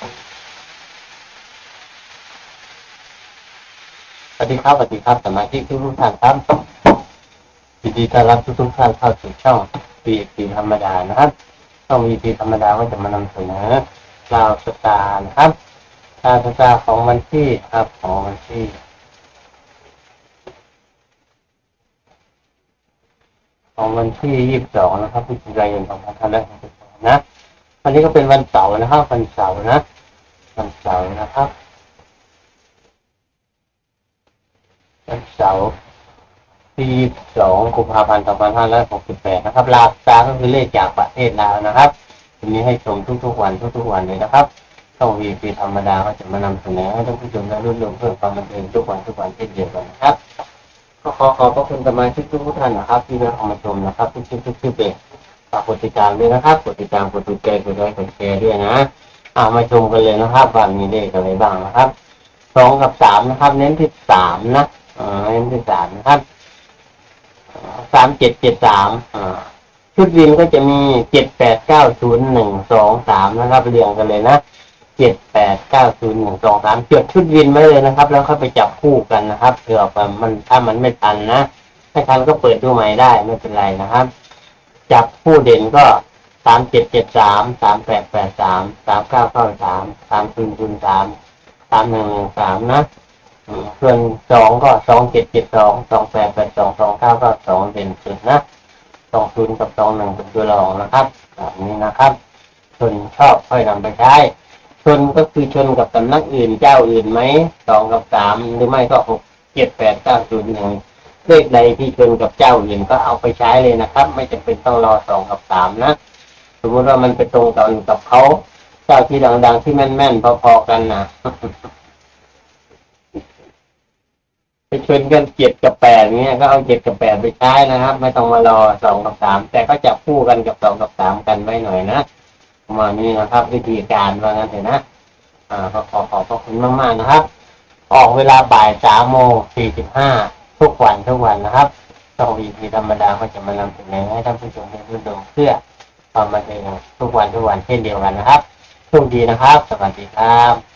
สวัสดีครับสวัสดีครับสมาชิกทุกท่านครับยินดีต้อนรับทุกท่านเข้าสู่ช่องปีปีธรรมดานะครับช่องปีปีธรรมดาก็จะมานำเสนอลาวสตาร์นะครับลาวสตาร์ของวันที่ครับของวันที่ของวันที่ 22 นะครับพฤศจิกายน 2565 วันนี้ก็เป็นวันเสาร์นะครับวันเสาร์นะวันเสาร์นะครับวันเสาร์ที่สองกุมภาพันธ์สองพันห้าร้อยหกสิบแปดนะครับลาบตาก็คือเลขจากประเทศลาวนะครับทีนี้ให้ชมทุกๆวันทุกๆวันเลยนะครับช่องวีพีธรรมดาก็จะมานำเสนอให้ท่านผู้ชมได้รุ่นรืองเพิ่มความบันเทิงทุกวันทุกวันเช่นเดียวกันนะครับ ก็ขอขอบพระคุณสมาชิกทุกท่านนะครับ ที่ได้เข้ามาชมนะครับทุกชื่อทุกชื่อเป็น ฝากกดติดตามด้วยนะครับ กดติดตาม กดถูกใจ กดไลค์ กดแชร์ด้วยนะอ่ามาชมกันเลยนะครับว่ามีเลขอะไรบ้างนะครับ สองกับสามนะครับ เน้นที่สามนะอ่าเน้นที่สามนะครับสามเจ็ดเจ็ดสามอ่าชุดวินก็จะมีเจ็ดแปดเก้าศูนย์หนึ่งสองสามนะครับเรียงกันเลยนะเจ็ดแปดเก้าศูนย์หนึ่งสองสามจดชุดวินไว้เลยนะครับ แล้วเข้าไปจับคู่กันนะครับเผื่อมันถ้ามันไม่ทันนะถ้าทันก็เปิดดูใหม่ได้ไม่เป็นไรนะครับ จับคู่เด่นก็สามเจ็ดเจ็ดสามสามแปดแปดสามสามเก้าเก้าสามสามศูนย์ศูนย์สามสามหนึ่งหนึ่งสามนะส่วนสองก็สองเจ็ดเจ็ดสองสองแปดแปดสองสองเก้าเก้าสองเด่นสุดนะสองศูนย์กับสองหนึ่งเป็นตัวรองนะครับแบบนี้นะครับส่วนชอบค่อยนำไปใช้ชนก็คือชนกับสำนักอื่นเจ้าอื่นไหมสองกับสามหรือไม่ก็หกเจ็ดแปดเก้าศูนย์หนึ่ง เลขใดที่ชนกับเจ้าอื่นก็เอาไปใช้เลยนะครับ ไม่จำเป็นต้องรอสองกับสามนะสมมติว่ามันไปตรงกันกับเขาเจ้าที่ดังๆที่แม่นๆพอๆกันนะไปชนกันเจ็ดกับแปดเนี้ยก็เอาเจ็ดกับแปดไปใช้นะครับ ไม่ต้องมารอสองกับสามแต่ก็จับคู่กันกับสองกับสามกันไว้หน่อยนะประมาณนี้นะครับ วิธีการว่างั้นเถอะนะอ่าขอขอบพระคุณมากๆนะครับ ออกเวลาบ่ายสามโมงสี่สิบห้า ทุกวันทุกวันนะครับต่องวีพีธรรมดาก็จะมานำเสนอให้ท่านผู้ชมได้รู้ดูเพื่อความบันเทิงทุกวันทุกวันเช่นเดียวกันนะครับโชคดีนะครับ สวัสดีครับ